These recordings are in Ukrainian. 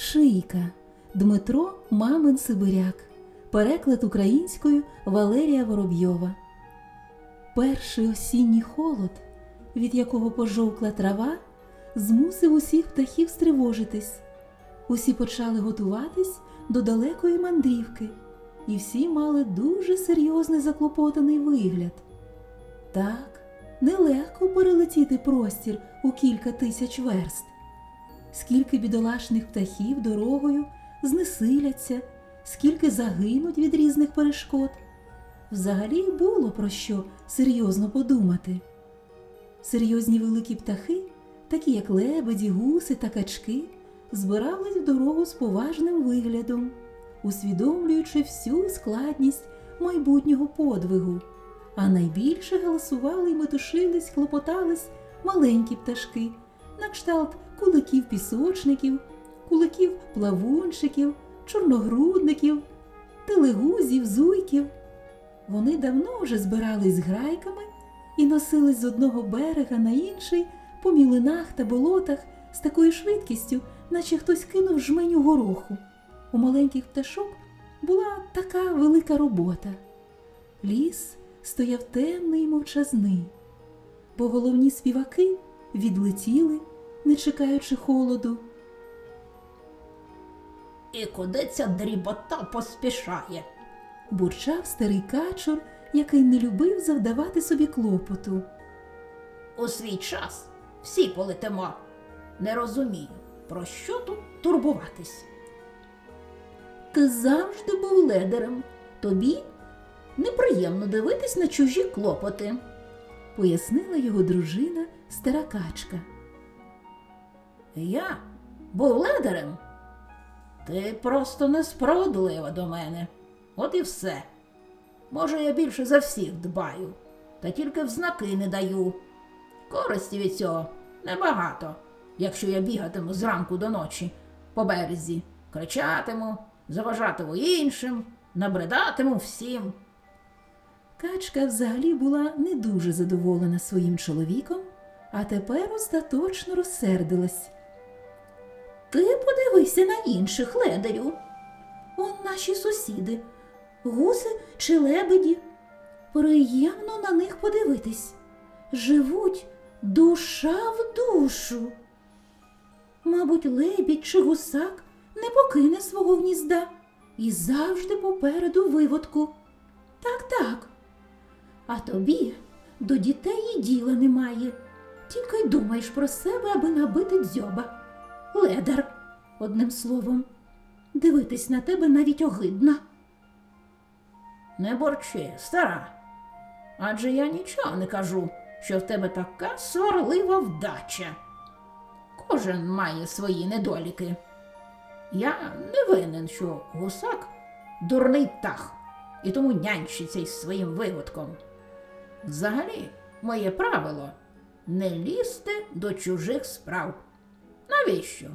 шийка Дмитро Мамин Сибиряк. Переклад українською Валерія Воробйова. Перший осінній холод, від якого пожовкла трава, змусив усіх птахів стривожитись. Усі почали готуватись до далекої мандрівки, і всі мали дуже серйозний заклопотаний вигляд. Так, нелегко перелетіти простір у кілька тисяч верст скільки бідолашних птахів дорогою знесиляться, скільки загинуть від різних перешкод. Взагалі було про що серйозно подумати. Серйозні великі птахи, такі як лебеді, гуси та качки, збирались в дорогу з поважним виглядом, усвідомлюючи всю складність майбутнього подвигу. А найбільше галасували й метушились, хлопотались маленькі пташки, на кшталт куликів-пісочників, куликів-плавунчиків, чорногрудників, телегузів, зуйків. Вони давно вже збирались грайками і носились з одного берега на інший по мілинах та болотах з такою швидкістю, наче хтось кинув жменю гороху. У маленьких пташок була така велика робота. Ліс стояв темний і мовчазний, бо головні співаки відлетіли, не чекаючи холоду. І куди ця дрібота поспішає? бурчав старий качур, який не любив завдавати собі клопоту. У свій час всі полетимо. Не розумію, про що тут турбуватись. Ти завжди був ледерем. Тобі неприємно дивитись на чужі клопоти. пояснила його дружина стара качка. Я був ледерем? Ти просто несправедлива до мене. От і все. Може, я більше за всіх дбаю, та тільки в знаки не даю. Користі від цього небагато, якщо я бігатиму зранку до ночі по березі, кричатиму, заважатиму іншим, набридатиму всім. Качка взагалі була не дуже задоволена своїм чоловіком, а тепер остаточно розсердилась. Ти подивися на інших ледарів. Он наші сусіди, гуси чи лебеді. Приємно на них подивитись. Живуть душа в душу. Мабуть, лебідь чи гусак не покине свого гнізда і завжди попереду виводку. Так, так. А тобі до дітей і діла немає. Тільки й думаєш про себе, аби набити дзьоба. Ледар, одним словом, дивитись на тебе навіть огидно. Не борчи, стара. Адже я нічого не кажу, що в тебе така сварлива вдача. Кожен має свої недоліки. Я не винен, що гусак дурний птах, і тому нянчиться із своїм виводком. Взагалі, моє правило не лізти до чужих справ. Навіщо?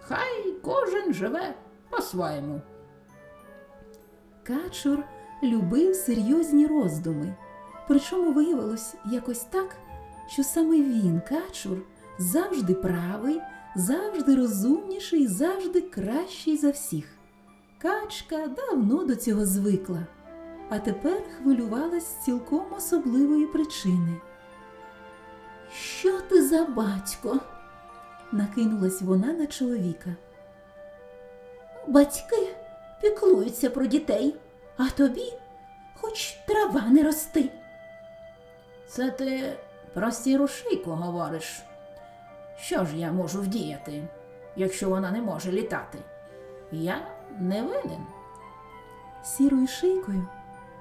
Хай кожен живе по-своєму. Качур любив серйозні роздуми. Причому виявилось якось так, що саме він, качур, завжди правий, завжди розумніший, завжди кращий за всіх. Качка давно до цього звикла, а тепер хвилювалась цілком особливої причини. Що ти за батько? Накинулась вона на чоловіка. Батьки піклуються про дітей, а тобі хоч трава не рости. Це ти про сіру шийку говориш. Що ж я можу вдіяти, якщо вона не може літати? Я не винен. Сірою шийкою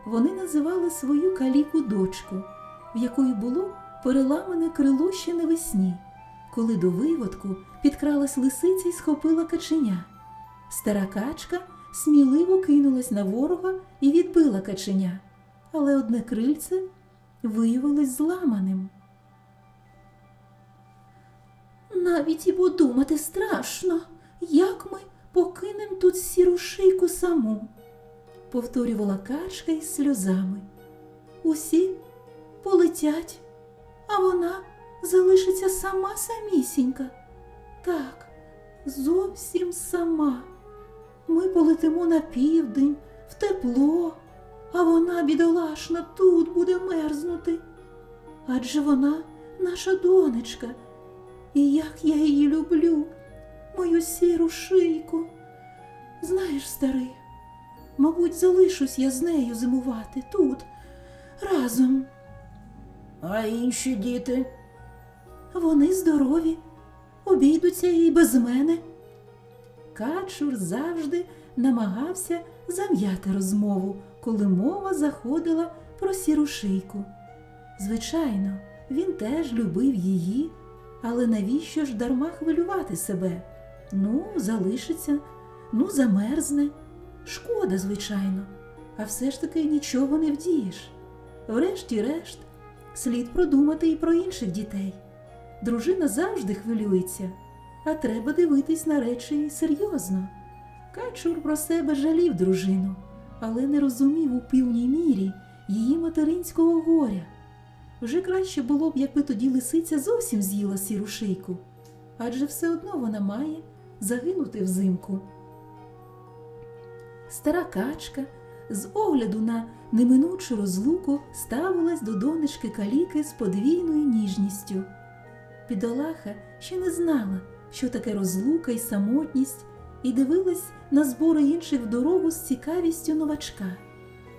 вони називали свою каліку дочку, в якої було переламане крило ще навесні, коли до виводку підкралась лисиця і схопила каченя. Стара качка сміливо кинулась на ворога і відбила каченя, але одне крильце виявилось зламаним. Навіть і подумати страшно, як ми покинем тут сіру шийку саму. повторювала качка із сльозами. Усі полетять, а вона залишиться сама самісінька. Так, зовсім сама. Ми полетимо на південь, в тепло, а вона, бідолашна, тут буде мерзнути. Адже вона наша донечка, і як я її люблю, мою сіру шийку. Знаєш, старий, мабуть, залишусь я з нею зимувати тут, разом. А інші діти? Вони здорові, обійдуться і без мене. Качур завжди намагався зам'яти розмову, коли мова заходила про сіру шийку. Звичайно, він теж любив її, але навіщо ж дарма хвилювати себе? Ну, залишиться, ну, замерзне. Шкода, звичайно, а все ж таки нічого не вдієш. Врешті-решт, слід продумати і про інших дітей. Дружина завжди хвилюється, а треба дивитись на речі серйозно. Качур про себе жалів дружину, але не розумів у півній мірі її материнського горя. Вже краще було б, якби тоді лисиця зовсім з'їла сіру шийку, адже все одно вона має загинути взимку. Стара качка з огляду на неминучу розлуку ставилась до донечки каліки з подвійною ніжністю. Бідолаха ще не знала, що таке розлука і самотність, і дивилась на збори інших в дорогу з цікавістю новачка.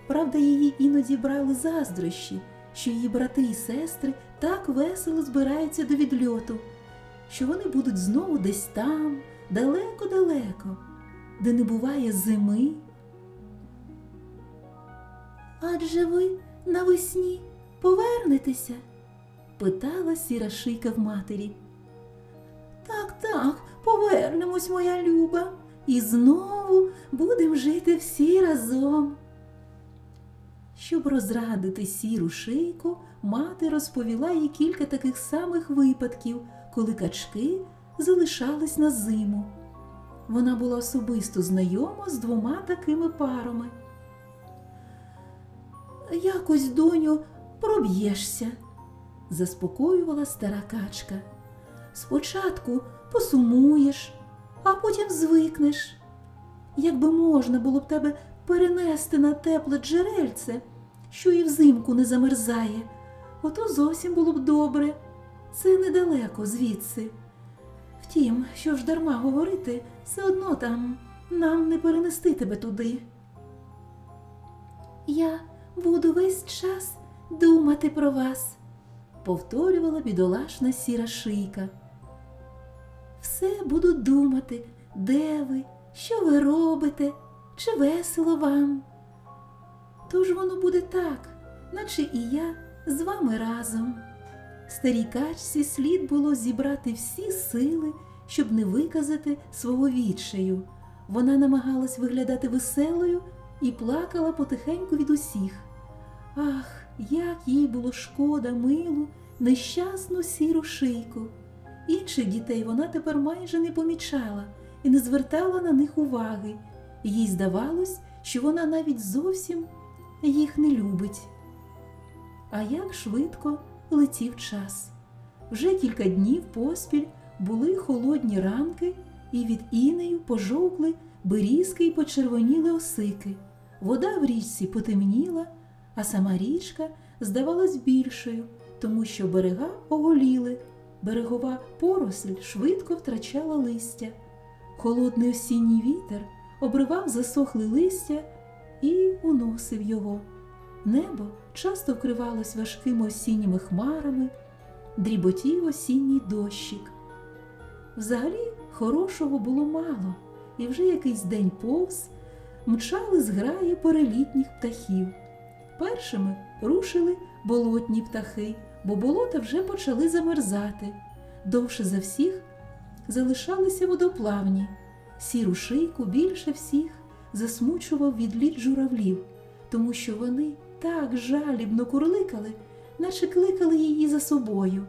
Правда, її іноді брали заздрощі, що її брати і сестри так весело збираються до відльоту, що вони будуть знову десь там, далеко-далеко, де не буває зими. Адже ви навесні повернетеся? Питала сіра шийка в матері. Так, так, повернемось, моя люба. І знову будемо жити всі разом. Щоб розрадити сіру шийку, мати розповіла їй кілька таких самих випадків, коли качки залишались на зиму. Вона була особисто знайома з двома такими парами. Якось, доню, проб'єшся. Заспокоювала стара качка. Спочатку посумуєш, а потім звикнеш. Якби можна було б тебе перенести на тепле джерельце, що і взимку не замерзає, ото зовсім було б добре. Це недалеко звідси. Втім, що ж дарма говорити, все одно там нам не перенести тебе туди. Я буду весь час думати про вас, повторювала бідолашна сіра шийка. все буду думати, де ви, що ви робите, чи весело вам. Тож воно буде так, наче і я з вами разом. Старій качці слід було зібрати всі сили, щоб не виказати свого відчаю. Вона намагалась виглядати веселою і плакала потихеньку від усіх. Ах, як їй було шкода милу, нещасну сіру шийку. Інших дітей вона тепер майже не помічала і не звертала на них уваги. Їй здавалось, що вона навіть зовсім їх не любить. А як швидко летів час. Вже кілька днів поспіль були холодні ранки, і від інею пожовкли берізки й почервоніли осики. Вода в річці потемніла, а сама річка здавалась більшою, тому що берега оголіли. Берегова поросль швидко втрачала листя. Холодний осінній вітер обривав засохле листя і уносив його. Небо часто вкривалось важкими осінніми хмарами, дріботів осінній дощик. Взагалі хорошого було мало, і вже якийсь день повз мчали зграї перелітніх птахів. Першими рушили болотні птахи, бо болота вже почали замерзати. Довше за всіх залишалися водоплавні. Сіру шийку більше всіх засмучував відліт журавлів, тому що вони так жалібно курликали, наче кликали її за собою.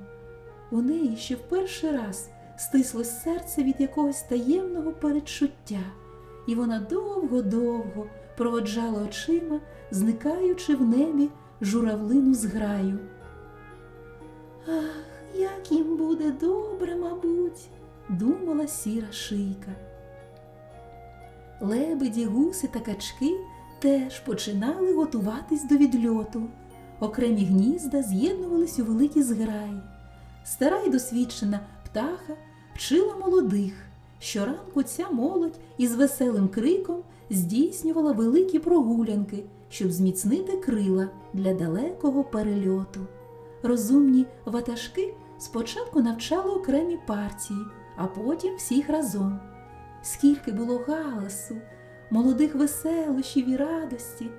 У неї ще в перший раз стислось серце від якогось таємного передчуття, і вона довго-довго проводжала очима, зникаючи в небі журавлину зграю. Ах, як їм буде добре, мабуть, думала сіра шийка. Лебеді, гуси та качки теж починали готуватись до відльоту. Окремі гнізда з'єднувались у великі зграї. Стара й досвідчена птаха вчила молодих. Щоранку ця молодь із веселим криком здійснювала великі прогулянки, щоб зміцнити крила для далекого перельоту. Розумні ватажки спочатку навчали окремі партії, а потім всіх разом. Скільки було галасу, молодих веселощів і радості,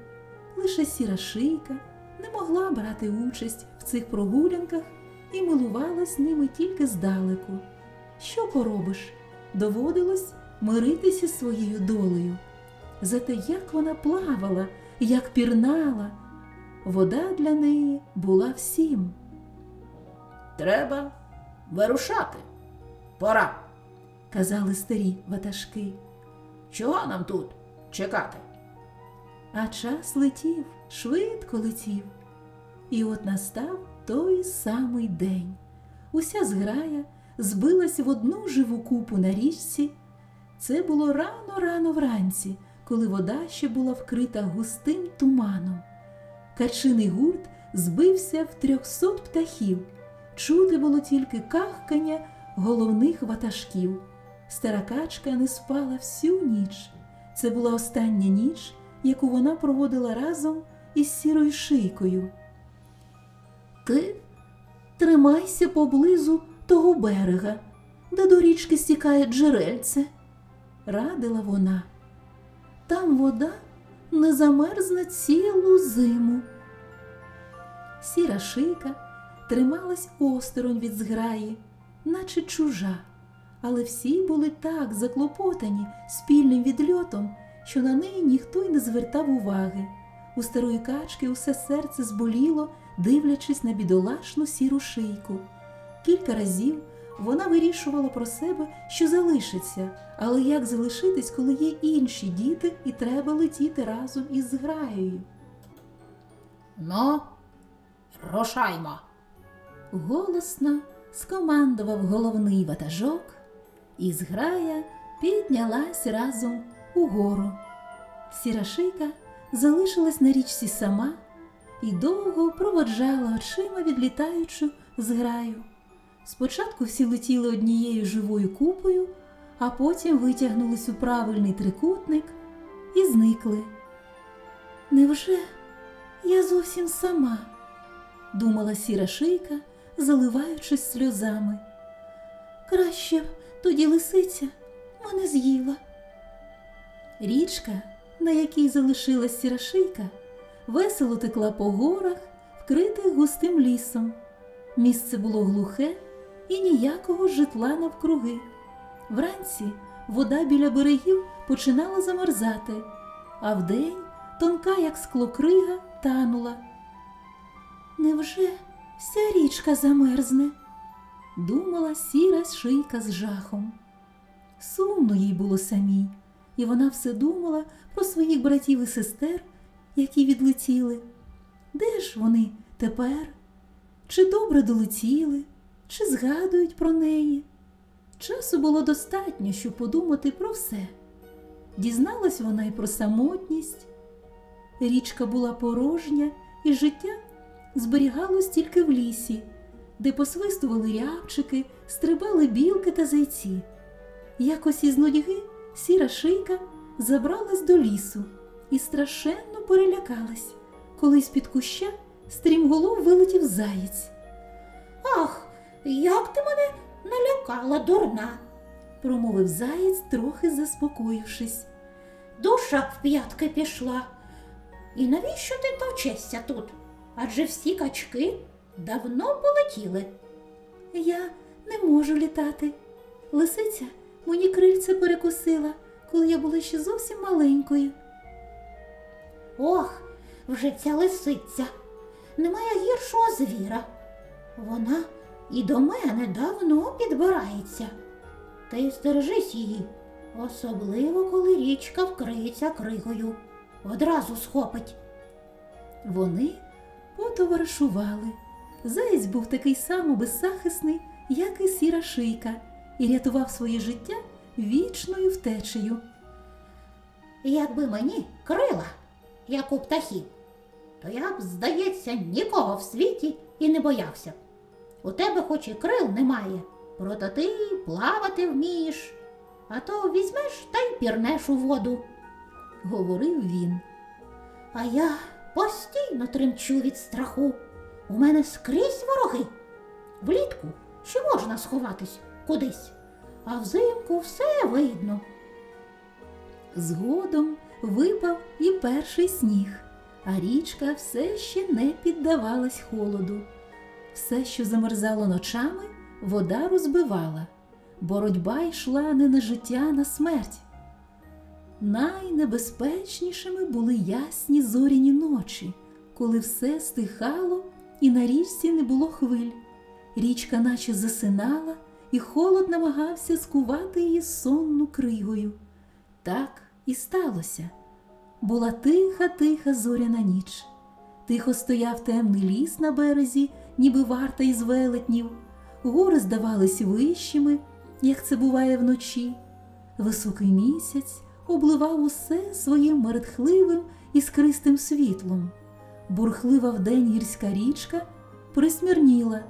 лише сіра шийка не могла брати участь в цих прогулянках і милувалась ними тільки здалеку. Що поробиш? Доводилось миритися своєю долею. Зате як вона плавала, як пірнала, вода для неї була всім. Треба вирушати. Пора. казали старі ватажки. Чого нам тут чекати? А час летів, швидко летів. І от настав той самий день. Уся зграя збилась в одну живу купу на річці. Це було рано-рано вранці, коли вода ще була вкрита густим туманом. Качиний гурт збився в трьохсот птахів. Чути було тільки кахкання головних ватажків. Стара качка не спала всю ніч. Це була остання ніч, яку вона проводила разом із сірою шийкою. Ти тримайся поблизу того берега, де до річки стікає джерельце, радила вона. Там вода не замерзне цілу зиму. Сіра шийка трималась осторонь від зграї, наче чужа, але всі були так заклопотані спільним відльотом, що на неї ніхто й не звертав уваги. У старої качки усе серце зболіло, дивлячись на бідолашну сіру шийку. Кілька разів вона вирішувала про себе, що залишиться, але як залишитись, коли є інші діти і треба летіти разом із зграєю? Ну, рушаймо. Голосно скомандував головний ватажок, і зграя піднялась разом угору. Сіра шийка залишилась на річці сама і довго проводжала очима відлітаючу зграю. Спочатку всі летіли однією живою купою, а потім витягнулись у правильний трикутник і зникли. Невже я зовсім сама? думала сіра шийка, заливаючись сльозами. Краще б тоді лисиця мене з'їла. Річка, на якій залишилась сіра шийка, весело текла по горах, вкритих густим лісом. Місце було глухе і ніякого житла навкруги. Вранці вода біля берегів починала замерзати, а вдень тонка, як скло крига, танула. Невже вся річка замерзне? думала сіра шийка з жахом. Сумно їй було самій, і вона все думала про своїх братів і сестер, які відлетіли. Де ж вони тепер? Чи добре долетіли, чи згадують про неї? Часу було достатньо, щоб подумати про все. Дізналась вона й про самотність. Річка була порожня, і життя зберігалось тільки в лісі, де посвистували рябчики, стрибали білки та зайці. Якось із нудьги сіра шийка забралась до лісу і страшенно перелякалась, коли з-під куща стрімголов вилетів заєць. Ах, як ти мене налякала, дурна. Промовив заєць, трохи заспокоївшись. Душа в п'ятки пішла. І навіщо ти точишся тут? Адже всі качки давно полетіли. Я не можу літати. Лисиця Мені крильце перекусила, коли я була ще зовсім маленькою. Ох, вже ця лисиця. Немає гіршого звіра. Вона і до мене давно підбирається. Ти стережись її, особливо коли річка вкриється кригою. Одразу схопить. Вони потоваришували. Заєць був такий само беззахисний, як і сіра шийка, і рятував своє життя вічною втечею. Якби мені крила, як у птахів, то я б, здається, нікого в світі і не боявся. У тебе хоч і крил немає, проте ти плавати вмієш, а то візьмеш та й пірнеш у воду. Говорив він. А я постійно тремчу від страху. У мене скрізь вороги. Влітку ще можна сховатись кудись, а взимку все видно. Згодом випав і перший сніг, а річка все ще не піддавалась холоду. Все, що замерзало ночами, вода розбивала. Боротьба йшла не на життя, а на смерть. Найнебезпечнішими були ясні зоряні ночі, коли все стихало і на річці не було хвиль. Річка наче засинала, і холод намагався скувати її сонну кригою. Так і сталося. Була тиха, тиха зоряна ніч. Тихо стояв темний ліс на березі, ніби варта із велетнів. Гори здавались вищими, як це буває вночі. Високий місяць обливав усе своїм мерехтливим іскристим світлом. Бурхлива вдень гірська річка присмірніла,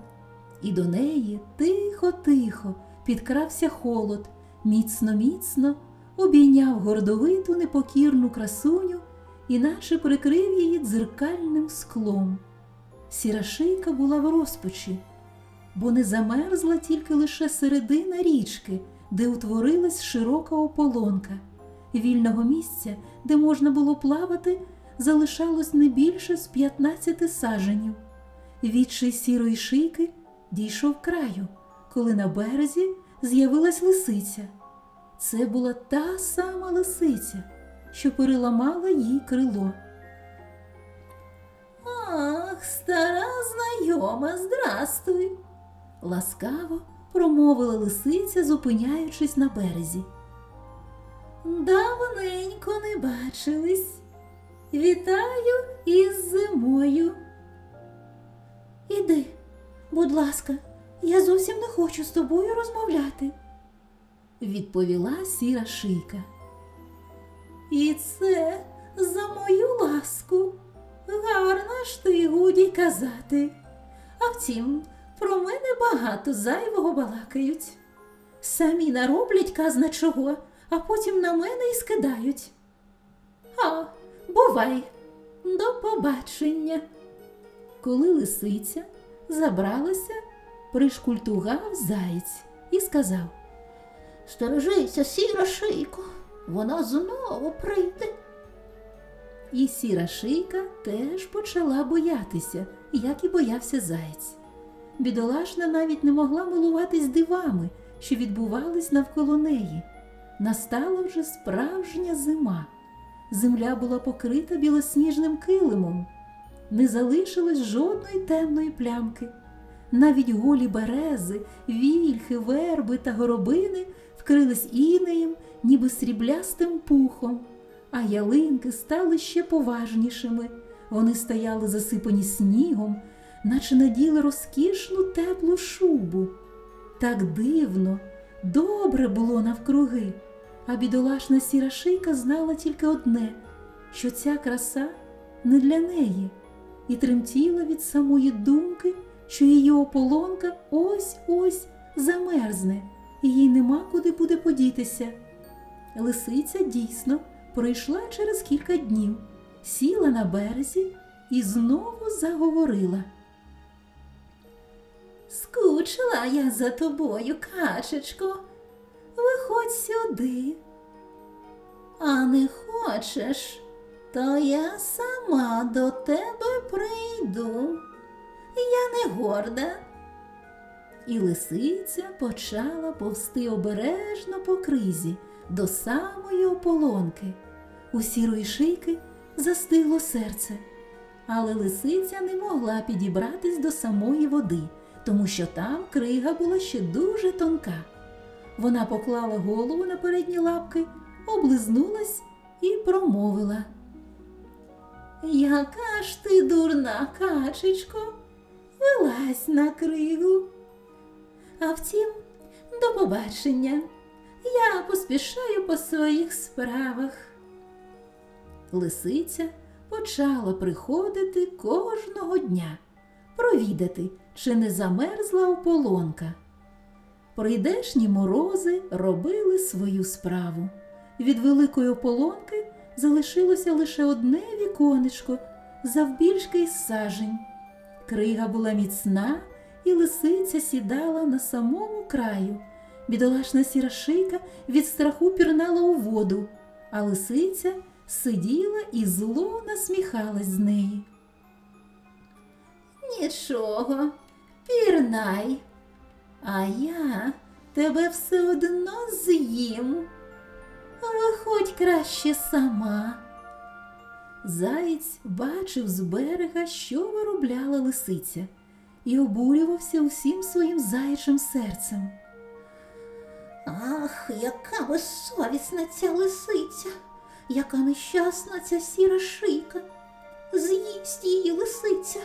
і до неї тихо-тихо підкрався холод, міцно-міцно обійняв гордовиту непокірну красуню і наче прикрив її дзеркальним склом. Сіра шийка була в розпачі, бо не замерзла тільки лише середина річки, де утворилась широка ополонка. Вільного місця, де можна було плавати, залишалось не більше з 15 саженів. Відчий сірої шийки дійшов краю, коли на березі з'явилась лисиця. Це була та сама лисиця, що переламала їй крило. Ах, стара знайома, здрастуй. Ласкаво промовила лисиця, зупиняючись на березі. Давненько не бачились. Вітаю із зимою. Іди, будь ласка, я зовсім не хочу з тобою розмовляти. відповіла сіра шийка. І це за мою ласку. Гарна ж ти годі казати. А втім, про мене багато зайвого балакають. Самі нароблять казна чого, а потім на мене і скидають. А, бувай, до побачення. Коли лисиця забралася, пришкультугав заєць і сказав. Стережися, сіра шийко, вона знову прийде. І сіра шийка теж почала боятися, як і боявся заєць. Бідолашна навіть не могла милуватись дивами, що відбувались навколо неї. Настала вже справжня зима. Земля була покрита білосніжним килимом. Не залишилось жодної темної плямки. Навіть голі берези, вільхи, верби та горобини вкрились інеєм, ніби сріблястим пухом, а ялинки стали ще поважнішими. Вони стояли засипані снігом, наче наділи розкішну теплу шубу. Так дивно, добре було навкруги, а бідолашна сіра шийка знала тільки одне, що ця краса не для неї, і тремтіла від самої думки, що її ополонка ось-ось замерзне, і їй нема куди буде подітися. Лисиця дійсно пройшла через кілька днів, сіла на березі і знову заговорила. Скучила я за тобою, качечко. Виходь сюди. А не хочеш, то я сама до тебе прийду. Я не горда. І лисиця почала повсти обережно по кризі до самої ополонки. У сірої шийки застигло серце, але лисиця не могла підібратись до самої води, тому що там крига була ще дуже тонка. Вона поклала голову на передні лапки, облизнулась і промовила. Яка ж ти дурна, качечко, вилазь на кригу. А втім, до побачення. Я поспішаю по своїх справах. Лисиця почала приходити кожного дня, провідати, чи не замерзла ополонка. Прийдешні морози робили свою справу. Від великої ополонки залишилося лише одне віконечко, завбільшки із сажень. Крига була міцна, і лисиця сідала на самому краю. Бідолашна сіра шийка від страху пірнала у воду, а лисиця сиділа і зло насміхалась з неї. Нічого, пірнай, а я тебе все одно з'їм. Виходь краще сама. Заєць бачив з берега, що виробляла лисиця, і обурювався усім своїм заячим серцем. Ах, яка безсовісна ця лисиця, яка нещасна ця сіра шийка. З'їсть її лисиця.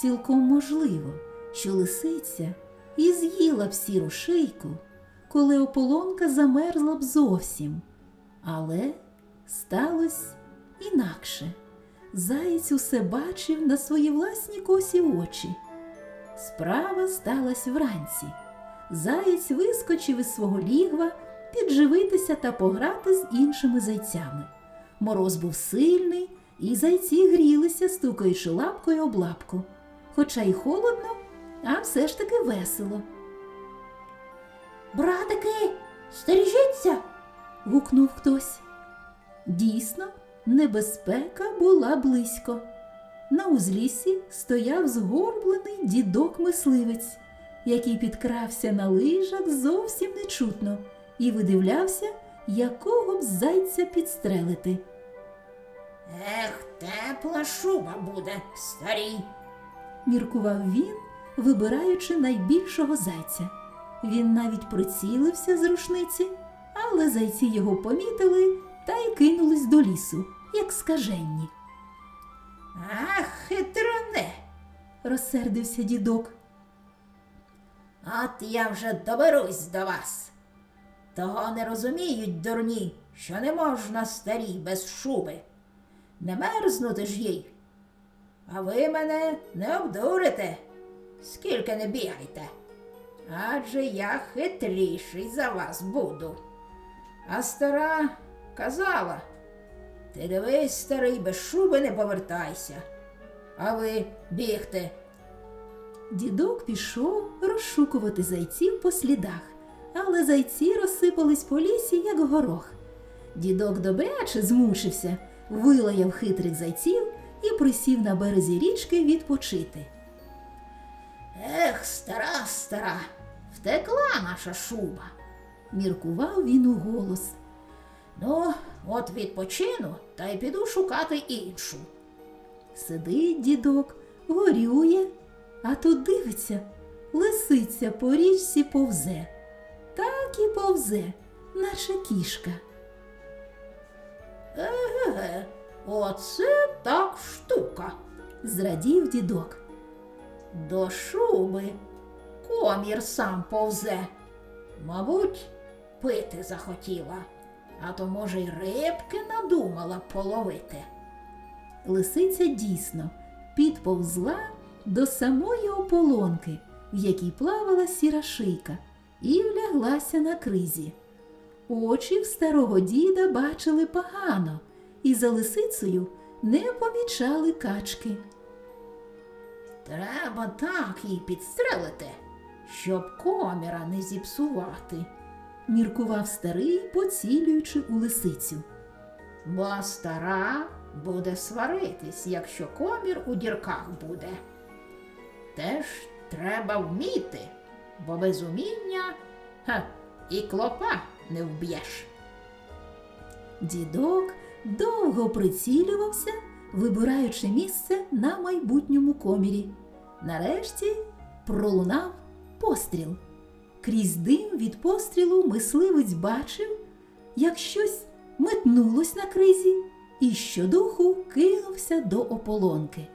Цілком можливо, що лисиця і з'їла б сіру шийку, коли ополонка замерзла б зовсім. Але сталося інакше. Заєць усе бачив на свої власні косі очі. Справа сталася вранці. Заєць вискочив із свого лігва підживитися та пограти з іншими зайцями. Мороз був сильний, і зайці грілися, стукаючи лапкою об лапку. Хоча й холодно, а все ж таки весело. Братики, стережіться. гукнув хтось. Дійсно, небезпека була близько. На узліссі стояв згорблений дідок мисливець, який підкрався на лижах зовсім нечутно і видивлявся, якого б зайця підстрелити. Ех, тепла шуба буде, старій. міркував він, вибираючи найбільшого зайця. Він навіть прицілився з рушниці, але зайці його помітили та й кинулись до лісу, як скаженні. Ах, хитроне. Розсердився дідок. От я вже доберусь до вас. Того не розуміють дурні, що не можна старій без шуби. Не мерзнути ж їй. А ви мене не обдурите, скільки не бігайте. Адже я хитріший за вас буду. А стара казала, ти дивись, старий, без шуби не повертайся. А ви бігте. Дідок пішов розшукувати зайців по слідах, але зайці розсипались по лісі, як горох. Дідок добряче змучився, вилаяв хитрих зайців і присів на березі річки відпочити. Ех, стара, стара, втекла наша шуба. Міркував він у голос. Ну, от відпочину та й піду шукати іншу. Сидить дідок, горює, а тут дивиться, лисиця по річці повзе. Так і повзе, наче кішка. Еге, оце так штука. Зрадів дідок. До шуби комір сам повзе. Мабуть, пити захотіла, а то, може, й рибки надумала половити. Лисиця дійсно підповзла до самої ополонки, в якій плавала сіра шийка, і вляглася на кризі. Очі в старого діда бачили погано, і за лисицею не помічали качки. Треба так їй підстрелити, щоб коміра не зіпсувати, Міркував старий, поцілюючи у лисицю. бо стара буде сваритись, якщо комір у дірках буде. Теж треба вміти, бо без уміння ха, і клопа не вб'єш. Дідок довго прицілювався, вибираючи місце на майбутньому комірі. Нарешті пролунав постріл. Крізь дим від пострілу мисливець бачив, як щось метнулось на кризі і щодуху кинувся до ополонки.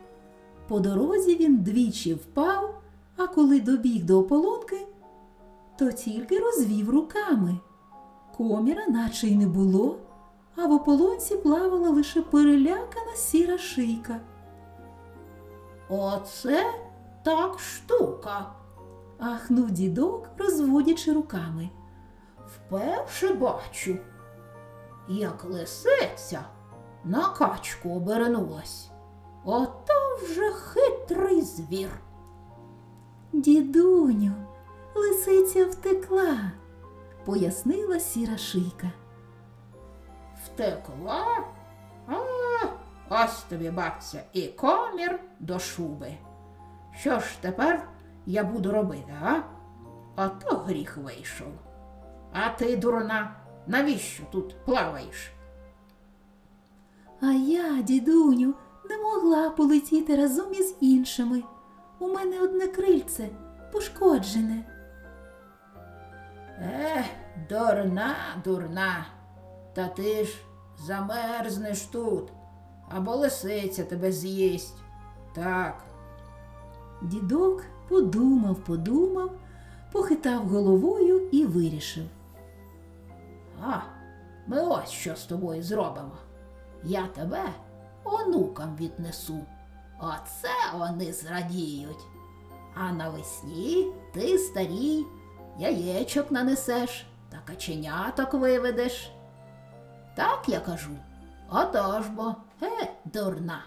По дорозі він двічі впав, а коли добіг до ополонки, то тільки розвів руками. Коміра наче й не було, а в ополонці плавала лише перелякана сіра шийка. Оце так штука. Ахнув дідок, розводячи руками. Вперше бачу, як лисиця на качку обернулась. Ото вже хитрий звір. Дідуню, лисиця втекла, пояснила сіра шийка. Втекла? А, ось тобі, бабця, і комір до шуби. Що ж тепер я буду робити, а? Ото гріх вийшов. А ти, дурна, навіщо тут плаваєш? А я, дідуню, не могла полетіти разом із іншими. У мене одне крильце пошкоджене. Ех, дурна, дурна. Та ти ж замерзнеш тут, або лисиця тебе з'їсть. Так, Дідок подумав, подумав, похитав головою і вирішив. а, ми ось що з тобою зробимо. Я тебе онукам віднесу. Оце вони зрадіють. А навесні ти старій яєчок нанесеш та каченяток виведеш. Так я кажу. Отож бо, ге, дурна.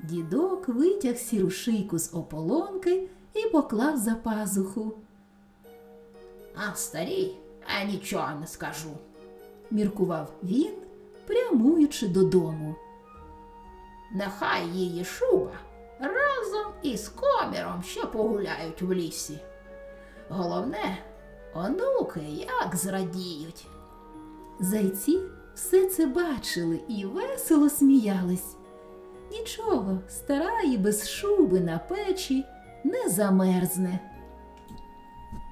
Дідок витяг сіру шийку з ополонки і поклав за пазуху. А старій, а нічого не скажу. Міркував він, прямуючи додому. Нехай її шуба разом із коміром ще погуляють в лісі. Головне, онуки як зрадіють. Зайці все це бачили і весело сміялись. Нічого, стара і без шуби на печі не замерзне.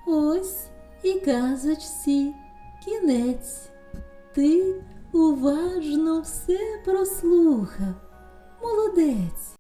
Ось і казочці кінець. Ти уважно все прослухав. Молодець.